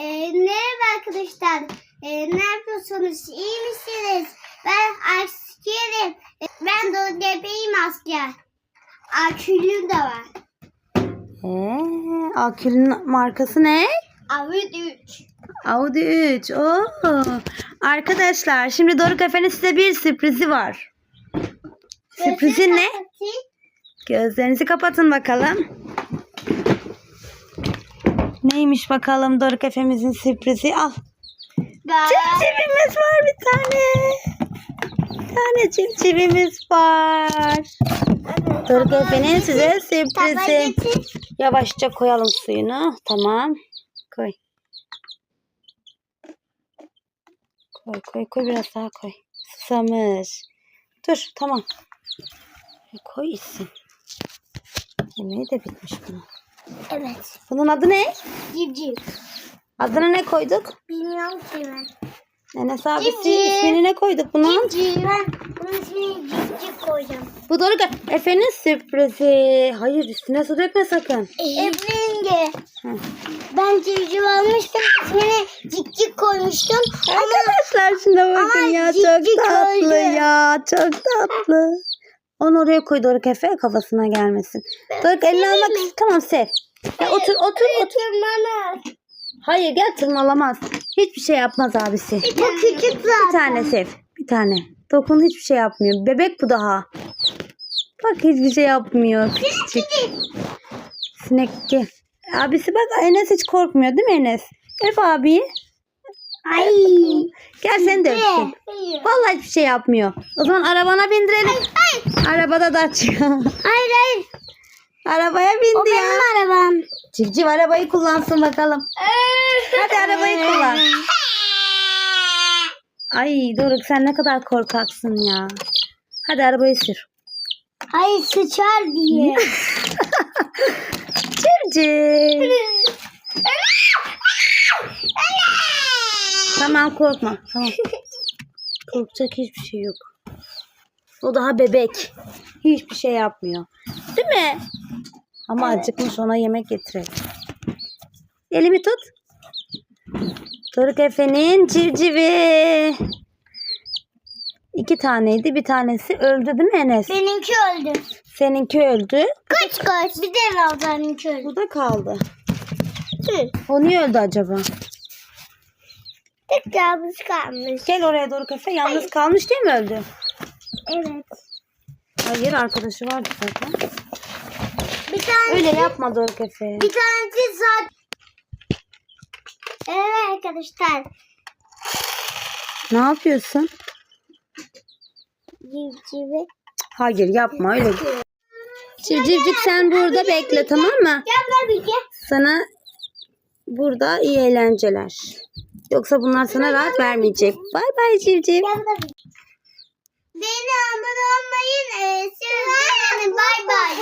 Ee, merhaba arkadaşlar. Ee, ne yapıyorsunuz? İyi misiniz? Ben askerim. Ee, Ben de gebeyim asker. Akülüm de var. Ee, Akül'ün markası ne? Avid 3. Audi 3. Oo. Arkadaşlar şimdi Doruk Efe'nin size bir sürprizi var. Sürprizin ne? Gözlerinizi kapatın bakalım. Neymiş bakalım Doruk Efe'mizin sürprizi? Al. Civcivimiz var bir tane. Bir tane civcivimiz var. Doruk Efe'nin size sürprizi. Yavaşça koyalım suyunu. Tamam. Koy. Koy koy koy biraz daha koy. Susamış. Dur tamam. E, Koy içsin. Yemeği de bitmiş bunun. Evet. Bunun adı ne? Civciv. Adını ne koyduk? Bilmiyorum ki ben. Enes abisi Civciv. ismini ne koyduk bunun? Civciv. Ben bunun ismini civciv koyacağım. Bu Doruk Efe'nin sürprizi. Hayır üstüne su dökme sakın. Hı. ben civciv almıştım. İsmini cikcik koymuştum. Ama Arkadaşlar şuna bakın Ama ya çok tatlı öldü. ya çok tatlı. Onu oraya koy Doruk Efe kafasına gelmesin. Doruk elini almak mi? tamam sev. Ya otur otur otur. tırmanır. Hayır gel tırmalamaz. Hiçbir şey yapmaz abisi. Bu küçük zaten. Bir tane sev. Bir tane. Dokun hiçbir şey yapmıyor. Bebek bu daha. Bak hiçbir şey yapmıyor. Küçük. Sinek gel. Abisi bak Enes hiç korkmuyor değil mi Enes? Öp abi. Ay. Gel sen de öpsün. Vallahi hiçbir şey yapmıyor. O zaman arabana bindirelim. Arabada da açıyor. Hayır hayır. Arabaya O bindi ya. benim arabam. Civciv arabayı kullansın bakalım. Hadi arabayı kullan. Ay Doruk sen ne kadar korkaksın ya. Hadi arabayı sür. Hayır sıçar diye. Civciv. Tamam korkma. Tamam. Korkacak hiçbir şey yok. O daha bebek. Hiçbir şey yapmıyor. Değil mi? Ama acıkmış ona yemek getirelim. Elimi tut. Doruk Efe'nin civcivi. İki taneydi. Bir tanesi öldü değil mi Enes? Benimki öldü. Seninki öldü. Kaç kaç. Bir de Ravza'nınki öldü. Bu da kaldı. Hı. O niye öldü acaba? Tek yalnız kalmış. Gel oraya Doruk Efe. Yalnız kalmış değil mi öldü? Evet. Hayır arkadaşı vardı zaten. Bir tane Öyle yapma Doruk Efe. bir tanesi zaten. Evet arkadaşlar. Ne yapıyorsun? Civcivi. Hayır yapma öyle. Civcivcik sen burada bekle tamam mı? Sana burada iyi eğlenceler. Yoksa bunlar sana rahat vermeyecek. Bay bay civciv. Beni abone olmayın. Ee, siz- Bay bay.